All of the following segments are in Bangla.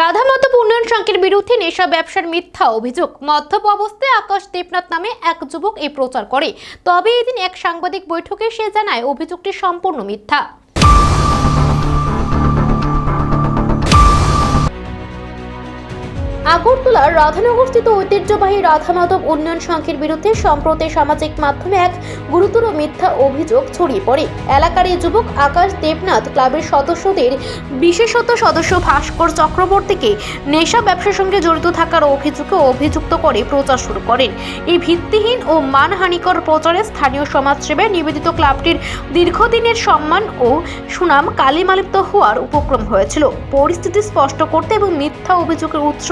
রাধামাধব উন্নয়ন সংঘের বিরুদ্ধে নেশা ব্যবসার মিথ্যা অভিযোগ। মধ্যপ অবস্থায় আকাশ দেবনাথ নামে এক যুবক এই প্রচার করে। তবে এদিন এক সাংবাদিক বৈঠকে সে জানায়, অভিযোগটি সম্পূর্ণ মিথ্যা। আগরতলার রাধানগরস্থিত ঐতিহ্যবাহী রাধামাধব উন্নয়ন সংঘের বিরুদ্ধে সম্প্রতি সামাজিক মাধ্যমে এক গুরুতর মিথ্যা অভিযোগ ছড়িয়ে পড়ে। এলাকার এই যুবক আকাশ দেবনাথ ক্লাবের সদস্যদের বিশেষত সদস্য ভাস্কর চক্রবর্তীকে নেশা ব্যবসার সঙ্গে জড়িত থাকার অভিযোগে অভিযুক্ত করে প্রচার শুরু করেন। এই ভিত্তিহীন ও মানহানিকর প্রচারে স্থানীয় সমাজসেবায় নিবেদিত ক্লাবটির দীর্ঘদিনের সম্মান ও সুনাম কালিমালিপ্ত হওয়ার উপক্রম হয়েছিল। পরিস্থিতি স্পষ্ট করতে এবং মিথ্যা অভিযোগের উৎস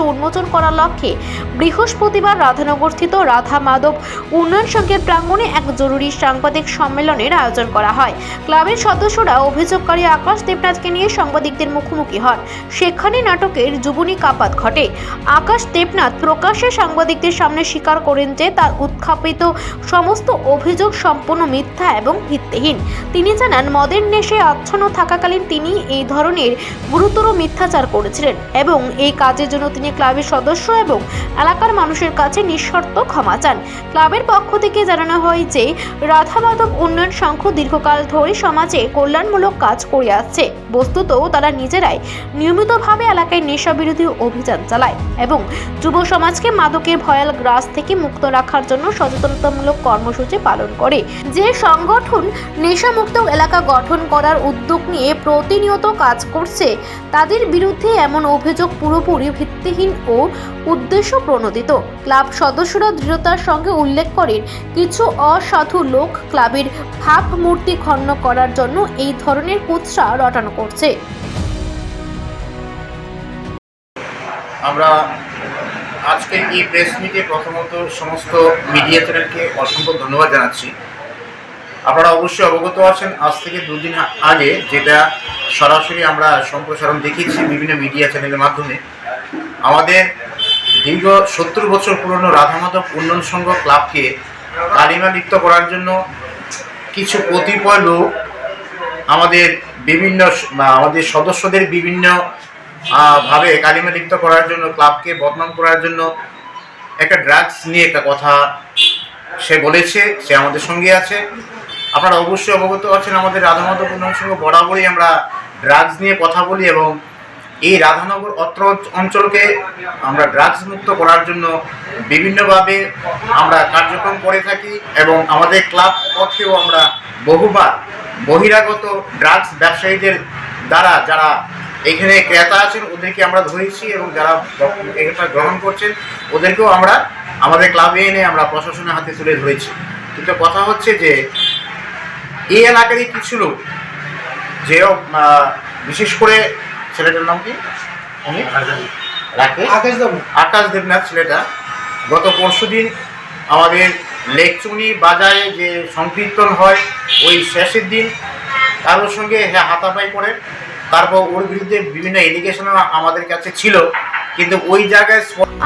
করার লক্ষ্যে বৃহস্পতিবার রাধানগরস্থিত রাধা মাধব উন্নয়ন সংঘের প্রাঙ্গণে এক জরুরি সাংবাদিক সম্মেলনের আয়োজন করা হয়। ক্লাবের সদস্যরা অভিযোগকারী আকাশ দেবনাথকে নিয়ে সাংবাদিকদের মুখোমুখি হন। সেখানে নাটকের যুবনী কাপাত ঘটে। আকাশ দেবনাথ প্রকাশ্যে সাংবাদিকদের সামনে স্বীকার করেন যে তার উত্থাপিত সমস্ত অভিযোগ সম্পূর্ণ মিথ্যা এবং ভিত্তিহীন। তিনি জানান, মদের নেশে আচ্ছন্ন থাকাকালীন তিনি এই ধরনের গুরুতর মিথ্যাচার করেছিলেন এবং এই কাজের জন্য তিনি ক্লাবের সদস্য এবং এলাকার মানুষের কাছে নিঃশর্ত ক্ষমা চান। ক্লাবের পক্ষ থেকে জানানো হয় যে রাধা মাধব উন্নয়ন সংঘ দীর্ঘকাল ধরে সমাজে কল্যাণমূলক কাজ করে আসছে। বস্তুত তারা নিজেরাই নিয়মিতভাবে এলাকায় নেশা বিরোধী অভিযান চালায় এবং যুব সমাজকে মাদকের ভয়াল গ্রাস থেকে মুক্ত রাখার জন্য সচেতনতামূলক কর্মসূচি পালন করে। যে সংগঠন নেশামুক্ত এলাকা গঠন করার উদ্যোগ নিয়ে প্রতিনিয়ত কাজ করছে, তাদের বিরুদ্ধে এমন অভিযোগ পুরোপুরি ভিত্তিহীন ও উদ্দেশ্য প্রণোদিত। ক্লাব সদস্যরা দৃঢ়তার সঙ্গে উল্লেখ করেন কিছু অসাধু লোক ক্লাবের ভাবমূর্তি খন্ন করার জন্য এই ধরনের কুৎসা রটানো করছে। আমরা আজকের এই প্রেস মিটে প্রথমত সমস্ত মিডিয়া চ্যানেলকে অসংখ্য ধন্যবাদ জানাচ্ছি। আপনারা অবশ্যই অবগত আছেন, আজ থেকে দুদিন আগে যেটা সরাসরি আমরা সম্প্রসারণ দেখিয়েছি বিভিন্ন মিডিয়া চ্যানেলের মাধ্যমে। আমাদের দীর্ঘ সত্তর বছর পুরনো রাধামাধব উন্নয়ন সংঘ ক্লাবকে কালিমা লিপ্ত করার জন্য কিছু কতিপয় লোক আমাদের বিভিন্ন আমাদের সদস্যদের বিভিন্ন ভাবে কালিমা লিপ্ত করার জন্য, ক্লাবকে বদনাম করার জন্য একটা ড্রাগস নিয়ে একটা কথা সে বলেছে, সে আমাদের সঙ্গে আছে। আপনারা অবশ্যই অবগত আছেন, আমাদের রাধামাধব উন্নয়ন সংঘ বরাবরই আমরা ড্রাগস নিয়ে কথা বলি এবং এই রাধানগর অত্র অঞ্চলকে আমরা ড্রাগস মুক্ত করার জন্য বিভিন্নভাবে আমরা কার্যক্রম করে থাকি এবং আমাদের ক্লাব পক্ষেও আমরা বহুবার বহিরাগত ড্রাগস ব্যবসায়ীদের দ্বারা যারা এখানে ক্রেতা আছেন, ওদেরকে আমরা ধরেছি এবং যারা এটা গ্রহণ করছেন, ওদেরকেও আমরা আমাদের ক্লাবে এনে আমরা প্রশাসনের হাতে তুলে ধরেছি। কিন্তু কথা হচ্ছে যে, এই এলাকারই কিছু লোক, যে বিশেষ করে ছেলেটার নাম কি? রাকেশ? আকাশ দেব আকাশ দেবনাথ ছেলেটা। গত পরশু দিন আমাদের লেকচুনি বাজারে যে সংকীর্তন হয় ওই শেষের দিন কারোর সঙ্গে হ্যাঁ হাতাপাই করে তারপর ওর বিরুদ্ধে বিভিন্ন এলিগেশন আমাদের কাছে ছিল। কিন্তু ওই জায়গায়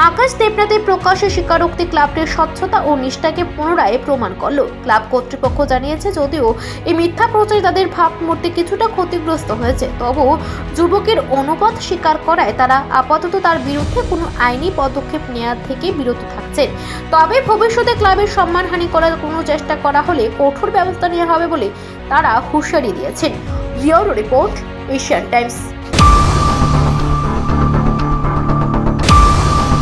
আকাশ দেবনাথের প্রকাশ্যে স্বীকারোক্তি ক্লাবটির স্বচ্ছতা ও নিষ্ঠাকে পুনরায় প্রমাণ করল। ক্লাব কর্তৃপক্ষ জানিয়েছে যদিও এই মিথ্যা প্রচারে তাদের ভাবমূর্তি কিছুটা ক্ষতিগ্রস্ত হয়েছে তবুও যুবকের অনুপাত স্বীকার করায় তারা আপাতত তার বিরুদ্ধে কোনো আইনি পদক্ষেপ নেওয়া থেকে বিরত থাকছেন। তবে ভবিষ্যতে ক্লাবের সম্মানহানি করার কোনো চেষ্টা করা হলে কঠোর ব্যবস্থা নেওয়া হবে বলে তারা হুঁশিয়ারি দিয়েছেন। ভিওর রিপোর্ট, এশিয়ান টাইমস।